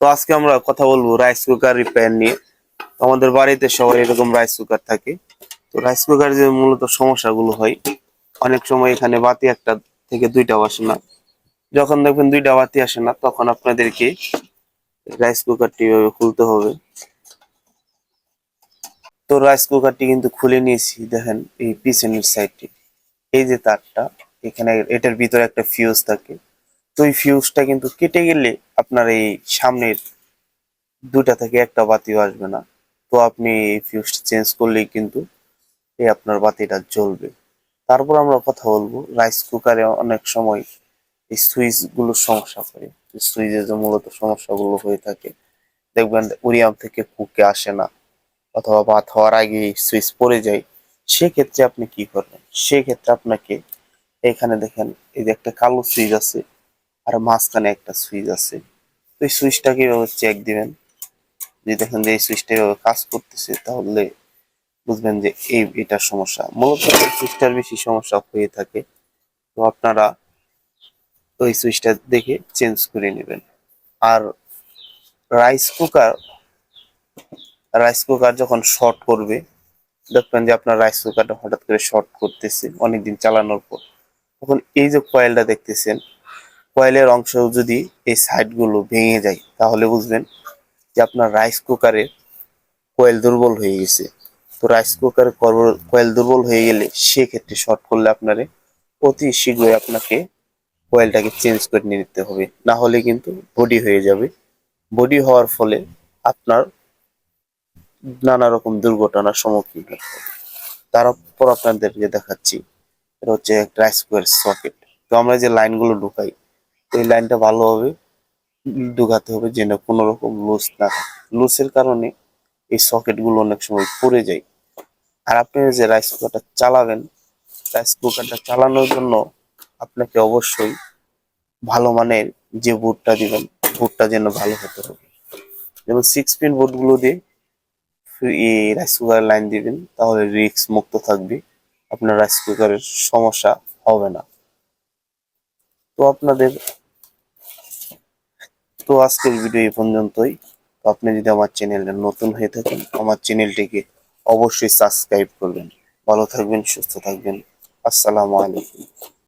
তো আজকে আমরা কথা বলব রাইস কুকার রিপেয়ার নিয়ে। আমাদের বাড়িতে সবাই এরকম রাইস কুকার থাকে। তো রাইস কুকার যে মূলত সমস্যাগুলো হয়, অনেক সময় এখানে বাতি একটা থেকে দুইটাও আসে না। যখন দেখবেন দুইটা বাতি আসে না, তখন আপনাদেরকে রাইস কুকারটি এভাবে খুলতে হবে। তো রাইস কুকারটি কিন্তু খুলে নিয়েছি, দেখেন এই পিছনের সাইডটি এই যে তারটা, এখানে এটার ভিতরে একটা ফিউজ থাকে। এই ফিউজটা কিন্তু কেটে গেলে আপনার এই সামনের দুটা থেকে একটা বাতিও আসবে না। তো আপনি এই ফিউজটা চেঞ্জ করলেই কিন্তু এই আপনার বাতিটা জ্বলবে। তারপর আমরা কথা বলব রাইস কুকারে অনেক সময় এই সুইচগুলোর সমস্যা করে সুইচে যে মূলত সমস্যাগুলো হয়ে থাকে। দেখবেন উরিয়াম থেকে কুকে আসে না অথবা ভাত হওয়ার আগে সুইচ পড়ে যায়। সেক্ষেত্রে আপনি কি করবেন? সেক্ষেত্রে আপনাকে এখানে দেখেন, এই যে একটা কালো সুইচ আছে আর মাঝখানে একটা সুইচ আছে। তো এই সুইচটা কীভাবে চেক দিবেন? যদি দেখেন যে এই সুইচটা এভাবে কাজ করতেছে, তাহলে বুঝবেন যে এই এটার সমস্যা। মূলত এই সুইচটার বেশি সমস্যা হয়ে থাকে। তো আপনারা ওই সুইচটা দেখে চেঞ্জ করে নেবেন। আর রাইস কুকার রাইস কুকার যখন শর্ট করবে, দেখবেন যে আপনার রাইস কুকারটা হঠাৎ করে শর্ট করতেছে অনেকদিন চালানোর পর। তখন এই যে কয়েলটা দেখতেছেন কয়েলের অংশ যদি এই সাইডগুলো ভেঙে যায়, তাহলে বুঝবেন যে আপনার রাইস কুকারের কয়েল দুর্বল হয়ে গেছে। তো রাইস কুকারের কয়েল দুর্বল হয়ে গেলে সেক্ষেত্রে শর্ট করলে আপনারে অতি শীঘ্রই আপনাকে কয়েলটাকে চেঞ্জ করে নিয়ে নিতে হবে। না হলে কিন্তু বডি হয়ে যাবে। বডি হওয়ার ফলে আপনার নানা রকম দুর্ঘটনার সম্মুখীন হতে হবে। তারপর আপনাদেরকে দেখাচ্ছি, এটা হচ্ছে রাইস কুকার সকেট। তো আমরা যে লাইনগুলো ঢুকাই এই লাইনটা ভালোভাবে ঢুকাতে হবে যেন কোনো রকম লুজ না লুজের কারণে এই সকেটগুলো অনেক সময় পড়ে যায়। আর আপনি যে রাইস কুকারটা চালাবেন রাইস কুকারটা চালানোর জন্য আপনাকে অবশ্যই ভালো মানের যে বুটটা দিবেন বুটটা যেন ভালো হতে হবে যেমন সিক্স পিন বুটগুলো দিয়ে রাইস কুকারের লাইন দিবেন, তাহলে রিস্ক মুক্ত থাকবে। আপনার রাইস কুকারের সমস্যা হবে না। তো আপনাদের তো আজকের ভিডিও এই পর্যন্তই। আপনি যদি আমার চ্যানেলটা নতুন হয়ে থাকেন, আমার চ্যানেলটিকে অবশ্যই সাবস্ক্রাইব করবেন। ভালো থাকবেন, সুস্থ থাকবেন। আসসালামু আলাইকুম।